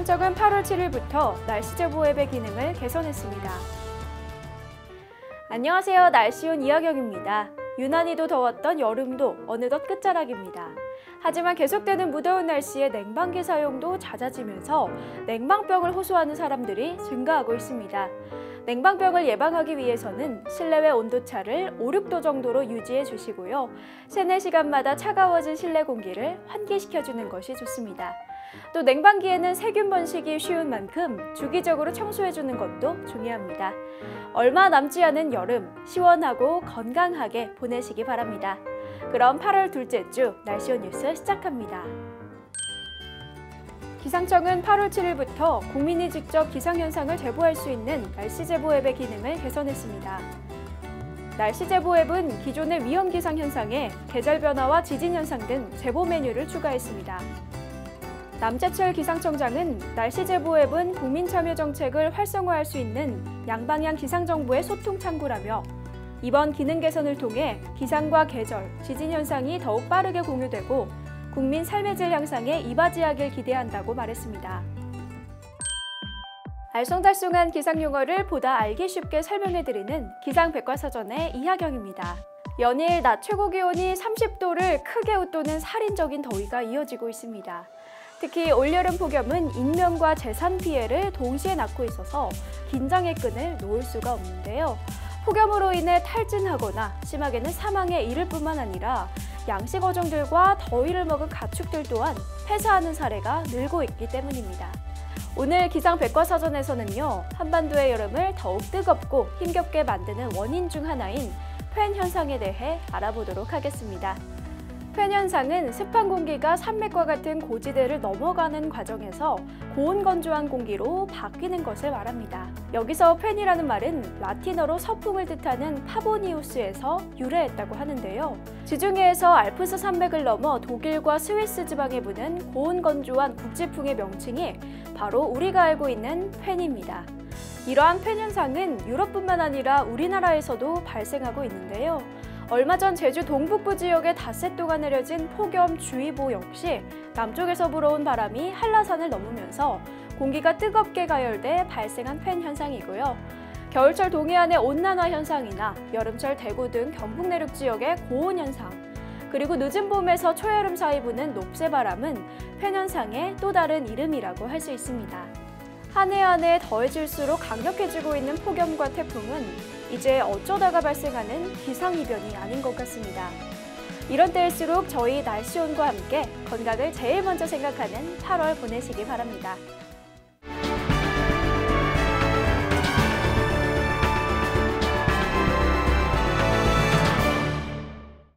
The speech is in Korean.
기상청은 8월 7일부터 날씨 제보 앱의 기능을 개선했습니다. 안녕하세요. 날씨온 이하경입니다. 유난히도 더웠던 여름도 어느덧 끝자락입니다. 하지만 계속되는 무더운 날씨에 냉방기 사용도 잦아지면서 냉방병을 호소하는 사람들이 증가하고 있습니다. 냉방병을 예방하기 위해서는 실내외 온도차를 5, 6도 정도로 유지해 주시고요. 3, 4시간마다 차가워진 실내 공기를 환기시켜주는 것이 좋습니다. 또 냉방기에는 세균 번식이 쉬운 만큼 주기적으로 청소해주는 것도 중요합니다. 얼마 남지 않은 여름, 시원하고 건강하게 보내시기 바랍니다. 그럼 8월 둘째 주 날씨온 뉴스 시작합니다. 기상청은 8월 7일부터 국민이 직접 기상현상을 제보할 수 있는 날씨 제보 앱의 기능을 개선했습니다. 날씨 제보 앱은 기존의 위험 기상 현상에 계절 변화와 지진 현상 등 제보 메뉴를 추가했습니다. 남재철 기상청장은 날씨 제보 앱은 국민 참여 정책을 활성화할 수 있는 양방향 기상 정보의 소통 창구라며 이번 기능 개선을 통해 기상과 계절, 지진 현상이 더욱 빠르게 공유되고 국민 삶의 질 향상에 이바지하길 기대한다고 말했습니다. 알쏭달쏭한 기상 용어를 보다 알기 쉽게 설명해드리는 기상 백과사전의 이하경입니다. 연일 낮 최고 기온이 30도를 크게 웃도는 살인적인 더위가 이어지고 있습니다. 특히 올여름 폭염은 인명과 재산 피해를 동시에 낳고 있어서 긴장의 끈을 놓을 수가 없는데요. 폭염으로 인해 탈진하거나 심하게는 사망에 이를 뿐만 아니라 양식 어종들과 더위를 먹은 가축들 또한 폐사하는 사례가 늘고 있기 때문입니다. 오늘 기상 백과사전에서는요, 한반도의 여름을 더욱 뜨겁고 힘겹게 만드는 원인 중 하나인 팬 현상에 대해 알아보도록 하겠습니다. 팬 현상은 습한 공기가 산맥과 같은 고지대를 넘어가는 과정에서 고온 건조한 공기로 바뀌는 것을 말합니다. 여기서 팬이라는 말은 라틴어로 서풍을 뜻하는 파보니우스에서 유래했다고 하는데요. 지중해에서 알프스 산맥을 넘어 독일과 스위스 지방에 부는 고온 건조한 국지풍의 명칭이 바로 우리가 알고 있는 팬입니다. 이러한 팬 현상은 유럽뿐만 아니라 우리나라에서도 발생하고 있는데요. 얼마 전 제주 동북부 지역에 닷새 동안 내려진 폭염주의보 역시 남쪽에서 불어온 바람이 한라산을 넘으면서 공기가 뜨겁게 가열돼 발생한 팬 현상이고요. 겨울철 동해안의 온난화 현상이나 여름철 대구 등 경북 내륙 지역의 고온 현상, 그리고 늦은 봄에서 초여름 사이 부는 녹새바람은 팬 현상의 또 다른 이름이라고 할 수 있습니다. 한 해 한 해 더해질수록 강력해지고 있는 폭염과 태풍은 이제 어쩌다가 발생하는 기상이변이 아닌 것 같습니다. 이런 때일수록 저희 날씨온과 함께 건강을 제일 먼저 생각하는 8월 보내시기 바랍니다.